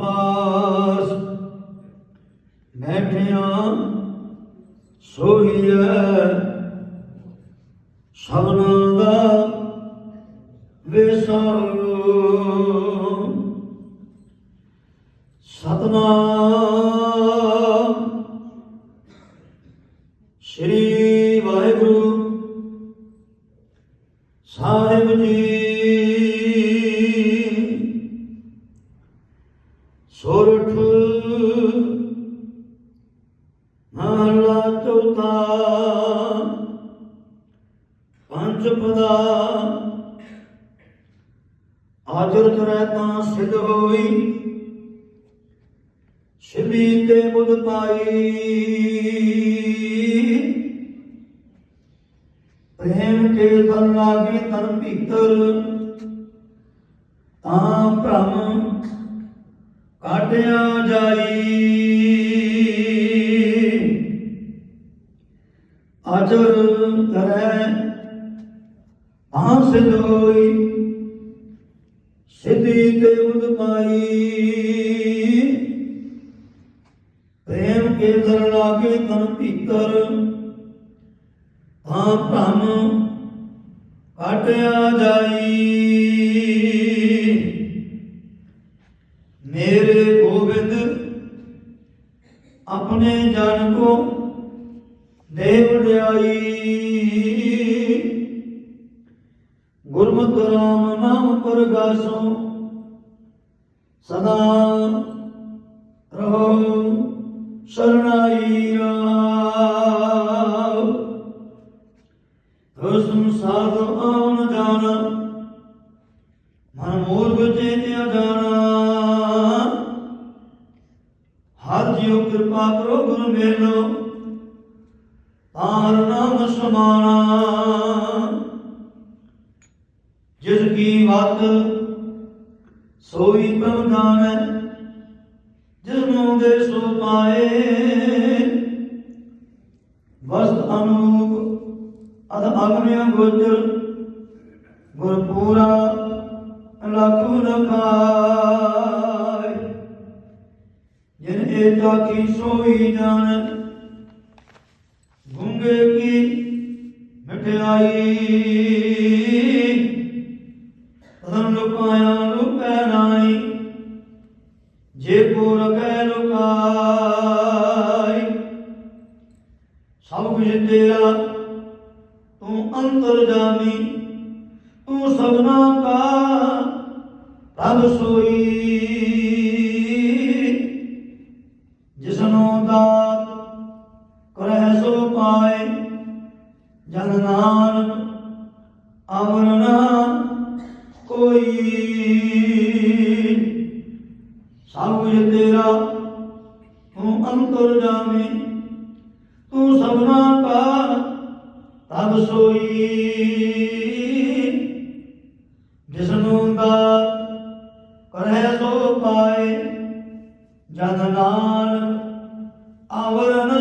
ਪਾਸ। ਬੈਠਿਆ ਸੋਹੀਐ ਸਭਨਾ ਦਾ ਵਿਸਾਰੂ। ਸਤਨਾਮ ਸ੍ਰੀ ਵਾਹਿਗੁਰੂ ਸਾਹਿਬ ਜੀ ਮਹਲਾ ਚੌਥਾ ਪੰਜ ਪਦਾ। ਆਜਰ ਕਰੈ ਤਾਂ ਸਿਧ ਹੋਈ। ਸ਼ਿਵੀ ਤੇ ਬੁਧ ਪਾਈ। ਪ੍ਰੇਮ ਕੇ ਤਨ ਲਾਗੇ ਤਨ ਭੀਤਰ। ਤਾਂ ਭ੍ਰਮ ਕਾਟਿਆ ਜਾਈ। ਅਜਰ ਕਰੈ। ਆਸਿਦ ਹੋਈ ਸਿੱਧੀ ਤੇ ਉਦ ਪਾਈ। ਪ੍ਰੇਮ ਕੇ ਦਰ ਲਾਗੇ ਤਨ ਭੀਤਰ। ਤਾਂ ਭ੍ਰਮ ਕਾਟਿਆ ਜਾਈ। ਮੇਰੇ ਗੋਬਿੰਦ, ਆਪਣੇ ਜਨ ਕੋ ਦੇ ਵਡਿਆਈ ਰਾਮ ਨਾਮ ਪਰਗਾਸੋ, ਸਦਾ ਰਹੋ ਸਰਣਾਈ ਆਓ ਹੁਸਨ ਸਾਧ ਆਉਣ ਜਾਣਾ, ਮਨ ਮੂਰਖ ਚੇਤਿਆ ਜਾਣਾ ਹਰ ਜਿਉ ਕਿਰਪਾ ਕਰੋ ਗੁਰ ਮੇਲੋ। ਤਾਰ ਨਾਮ ਸਮਾਣਾ। ਜਿਸ ਕੀ ਵਤ ਸੋਈ ਪ੍ਰਭ ਜਾਣੈ, ਜਿਸ ਨੂੰ ਦੇ ਸੋ ਪਾਏ। ਵਸਤ ਅਨੂਪ, ਅਧ ਅਗਮਿ ਗੋਚਰ ਗੁਰ ਲਖੁ ਨਖਾਇ ਜਿਨ ਏਤਾ ਕੀ ਸੋਈ ਜਾਣ ਗੁੰਗੇ ਕੀ ਮਠਿਆਈ। ਤਨ ਲੁਕਾਇਆ ਲੁਕੈ ਨਾਈ ਜੇ ਕੋ ਰਖੈ ਲੁਕਾਈ ਸਭ ਕੁਝ ਤੇਰਾ, ਤੂੰ ਅੰਤਰ ਜਾਣੀ ਤੂੰ ਸਭਨਾ ਕਾ ਪ੍ਰਭ ਸੋਈ। ਸਭ ਤੇਰਾ, ਤੂੰ ਅੰਤਰ ਜਾਮੀ ਤੂੰ ਸਭਨਾ ਕਾ ਤਬ ਸੋਈ। ਜਿਸਨੂੰ ਦਾ ਕਰਹਿ ਸੋ ਪਾਏ, ਜਨ ਨਾਨਕ ਆਵਰਣਾ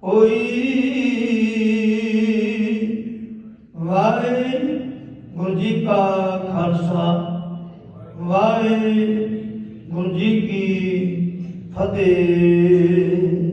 ਕੋਈ ਵਾਹਿਗੁਰੂ ਜੀ ਕਾ ਖਾਲਸਾ, ਵਾਹਿਗੁਰੂ ਗੁੰਜੀ ਕੀ ਫਤਿਹ।